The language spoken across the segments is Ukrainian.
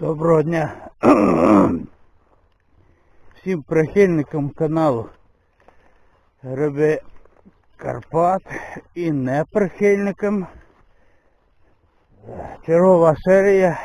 Доброго дня всім прихильникам каналу Гриби Карпат і неприхильникам. Чергова серія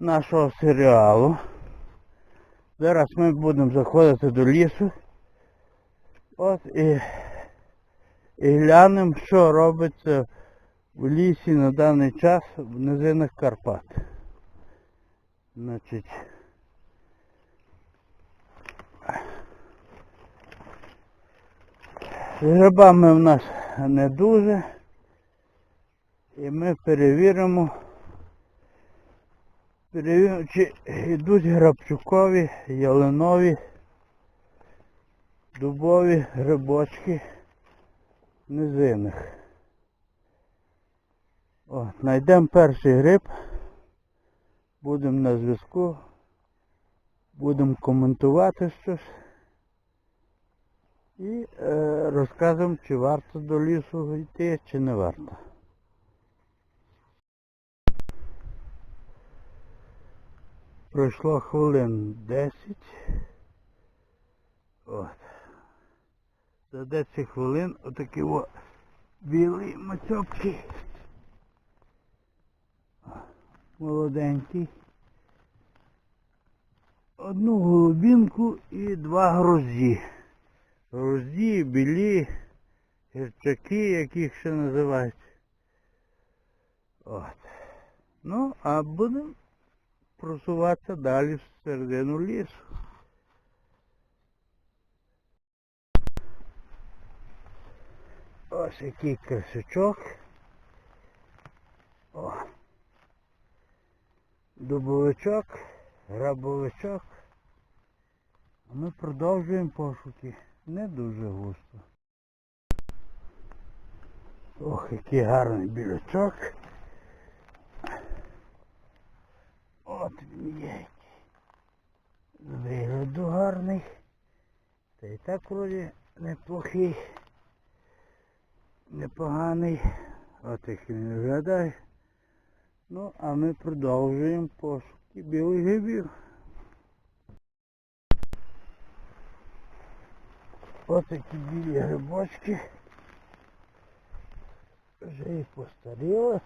нашого серіалу. Зараз ми будемо заходити до лісу. От і, і глянемо, що робиться в лісі на даний час в низинах Карпат. Значить. З грибами в нас не дуже. І ми перевіримо, перевіримо, чи йдуть грабчукові, ялинові, дубові грибочки в низинах. О, знайдемо перший гриб. Будемо на зв'язку. Будемо коментувати щось. І е, розказуємо, чи варто до лісу йти, чи не варто. Пройшло хвилин 10. От. За 10 хвилин отакі о білі мацьопки. Молоденький. Одну голубінку і два грозді. Грозді, білі, гірчаки, як їх ще називають. От. Ну, а будемо просуватися далі в середину лісу. Ось який красячок. Дубовичок, грабовичок. А ми продовжуємо пошуки. Не дуже густо. Ох, який гарний білячок. От він є. Вигляду гарний. Та і так вроді неплохий. Непоганий. От як він виглядає. Ну, а ми продовжуємо пошуки білих грибів. Ось такі білі грибочки. Вже їх постаріло.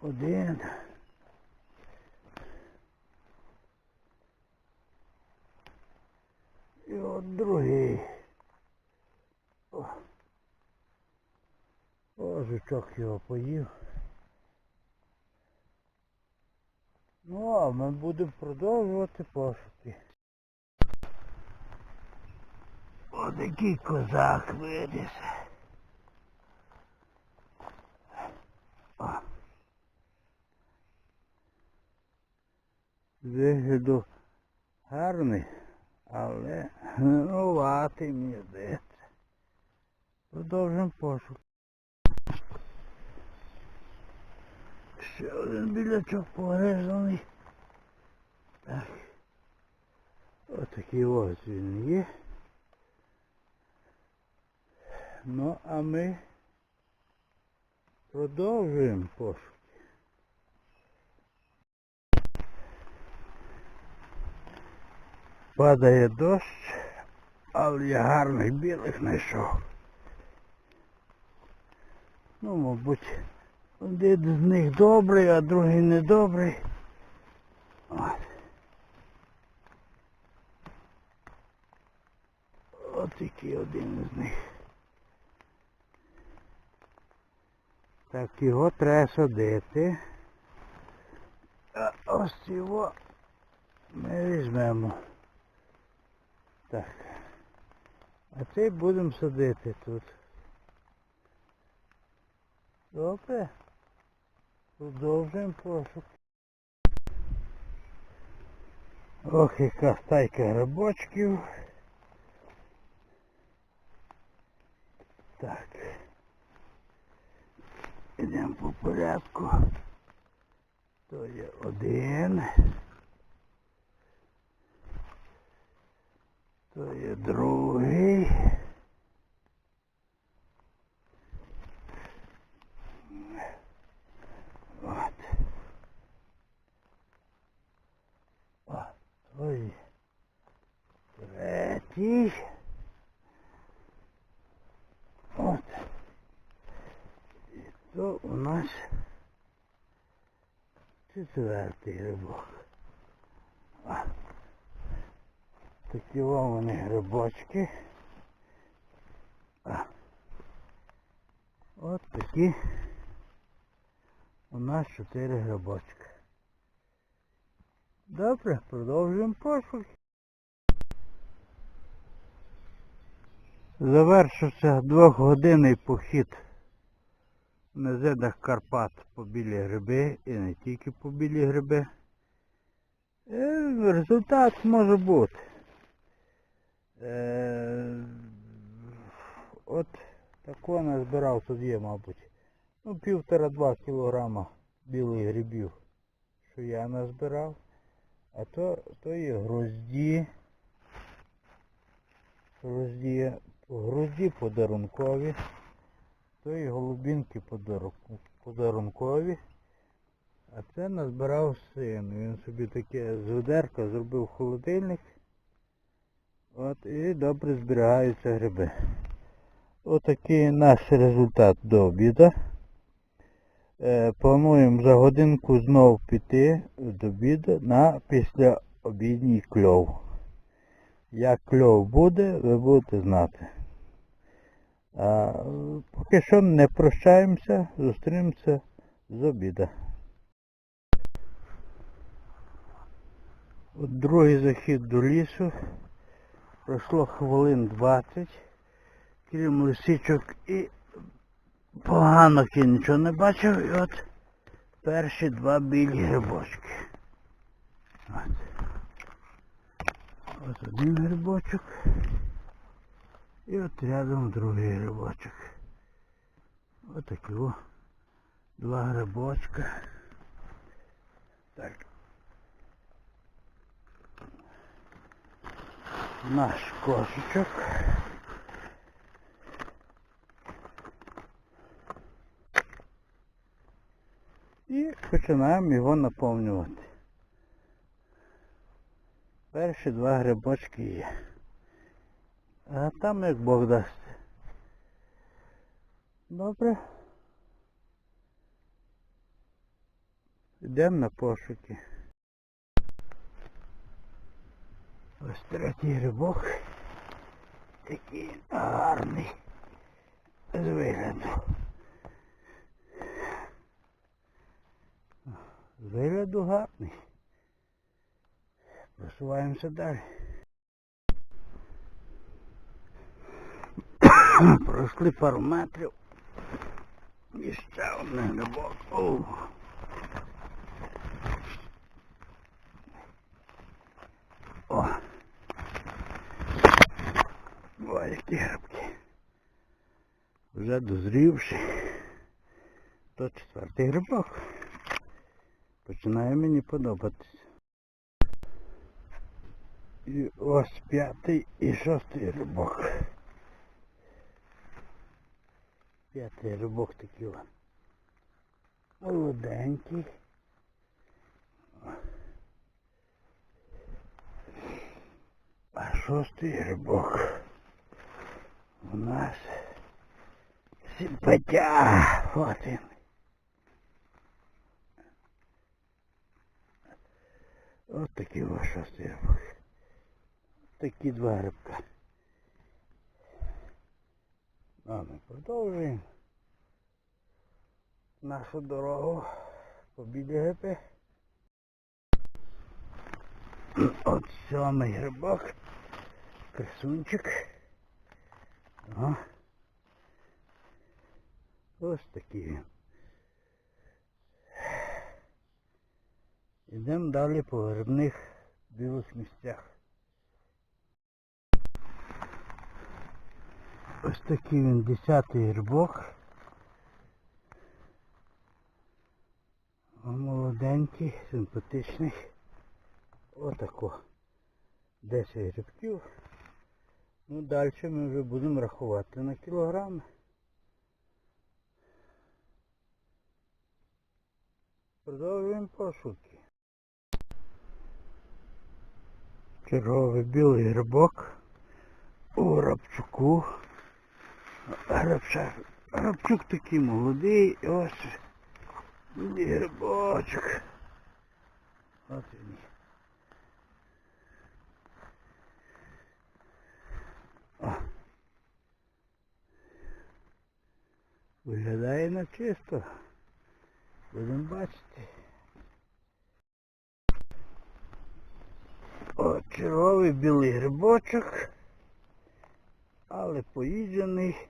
Один. І от другий. О. О, жучок його поїв. Ну, а ми будемо продовжувати пошуки. О, такий козак виріс. Вигляду гарний, але гнилуватий мені здається. Продовжимо пошук. Ще один білячок погрежений. Так. Отакий ось він є. Ну, а ми продовжуємо пошуки. Падає дощ, але я гарних білих знайшов. Ну, мабуть, один з них добрий, а другий недобрий. От. От який один з них. Так, його треба садити. А ось його ми візьмемо. Так. А цей будемо садити тут. Добре. Продовжуємо пошук. Ох, яка стайка грибочків. Так. Йдемо по порядку. То є один. То є другий. О. такий. От. І то у нас четвертий грибок. Такі вони грибочки. А. От такі у нас чотири грибочки. Добре, продовжуємо пошук. Завершився двохгодинний похід на зедах Карпат по білі гриби і не тільки по білі гриби. Е, результат може бути. Е, от такого назбирав тут є, мабуть. Ну, півтора-два кілограма білих грибів, що я назбирав. А то, то є грозді. Грозді, грозді подарункові. То є голубінки подарункові. А це назбирав син. Він собі таке з ведерка зробив холодильник. От і добре зберігаються гриби. Отакий наш результат до обіду. Е, плануємо за годинку знов піти до обіду на післяобідній кльов. Як кльов буде, ви будете знати. А, поки що не прощаємося, зустрінемося з обіда. От другий захід до лісу. Пройшло хвилин 20. Крім лисичок і поганок я нічого не бачив. І от перші два білі грибочки. От. Ось один грибочок. І от рядом другий грибочок. Ось такі о. Два грибочка. Так. Наш кошечок. І починаємо його наповнювати. Перші два грибочки є. А там як Бог дасть. Добре. Йдемо на пошуки. Ось третій грибок. Такий гарний. З вигляду. З вигляду гарний. Просуваємося далі. Пройшли пару метрів. І ще один грибок. О. Ой, які грибки. Вже дозрівши. То четвертий грибок. Починає мені подобатися. І ось п'ятий і шостий рибок. П'ятий рибок такий. Молоденький. А шостий рибок у нас симпатя. Вот він. Ось такий ось шостий рибок. Такі два грибка. А ми продовжуємо нашу дорогу по гриби. От сьомий грибок. Красунчик. Ага. Ось такий він. Йдемо далі по грибних білих місцях. Ось такий він десятий грибок. Молоденький, симпатичний. Отако. 10 грибків. Ну далі ми вже будемо рахувати на кілограми. Продовжуємо пошуки. Черговий білий грибок. у Рабчуку. Рабчак. Рабчук такий молодий, ось. Грибочок. От він. О. Виглядає на чисто. Будемо бачити. О, черговий білий грибочок, але поїджений.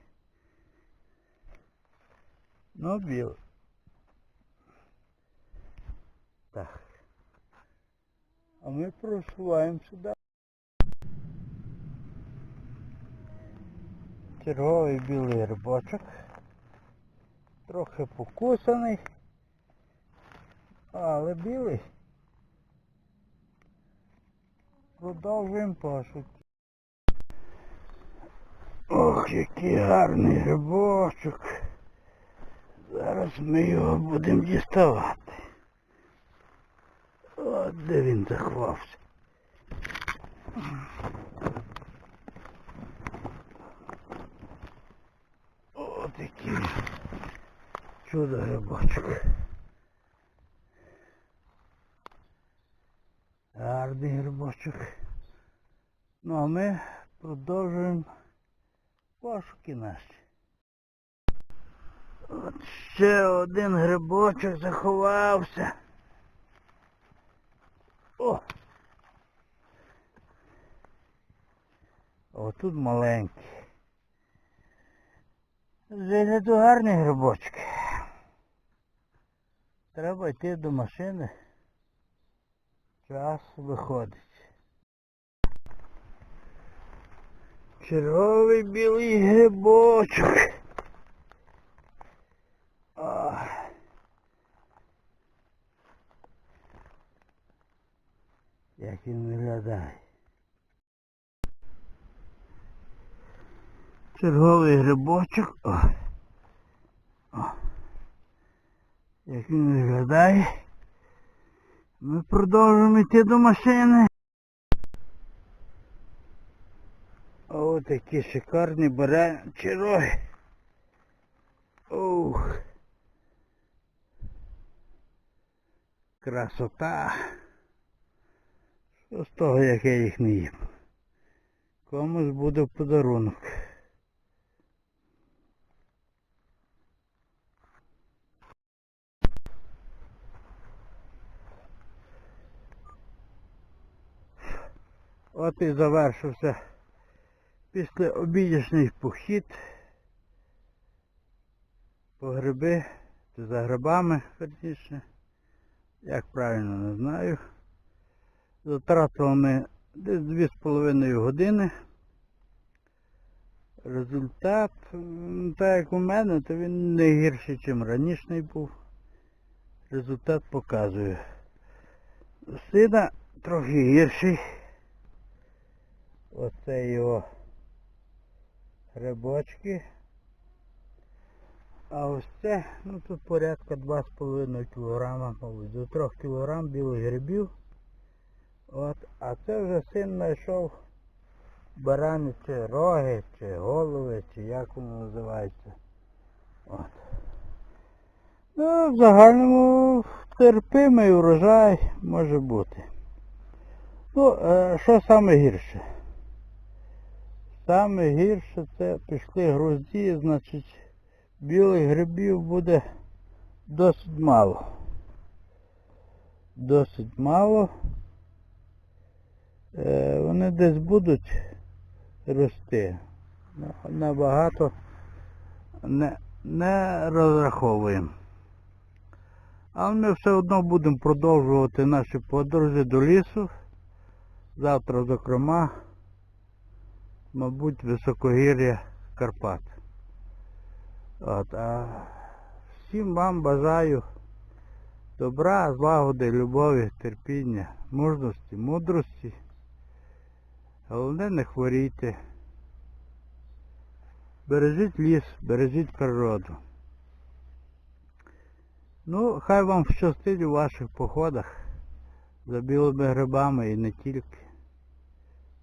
Ну, білий. Так. А ми просуваємо сюди. Черговий білий грибочок. Трохи покусаний. Але білий. Продовжуємо пошуки. Ох, який гарний грибочок. Зараз ми його будемо діставати. От де він заховався. От який чудо грибочок. Гарний грибочок. Ну а ми продовжуємо пошуки наші. От ще один грибочок заховався. О! О, тут маленький. Вигляду гарні грибочки. Треба йти до машини. Час виходить. Черговий білий грибочок. О. Як він виглядає. Черговий грибочок. О. О. Як він виглядає. Ми продовжуємо йти до машини. О, такі шикарні баранчі роги. Ух. Красота. З того, як я їх не їм? Комусь буде подарунок. От і завершився після обідішній похід по гриби, за грибами, верніше. Як правильно не знаю. Затратили ми десь 2,5 години. Результат, так як у мене, то він не гірший, ніж раніше був. Результат показує. Сина трохи гірший. Оце його грибочки. А ось це, ну тут порядка 2,5 кг, мабуть, до 3 кг білих грибів. От, а це вже син знайшов барани чи роги, чи голови, чи як воно називається. От. Ну, в загальному терпимий урожай може бути. Ну, е, що саме гірше? Саме гірше це пішли грузді, значить білих грибів буде досить мало. Досить мало. Е, вони десь будуть рости. Ну, Набагато не, не розраховуємо. Але ми все одно будемо продовжувати наші подорожі до лісу. Завтра, зокрема, мабуть, високогір'я Карпат. От, а всім вам бажаю добра, злагоди, любові, терпіння, мужності, мудрості. Головне не хворійте. Бережіть ліс, бережіть природу. Ну, хай вам щастить у ваших походах за білими грибами і не тільки.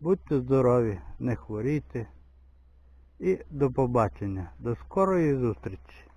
Будьте здорові, не хворійте. І до побачення. До скорої зустрічі.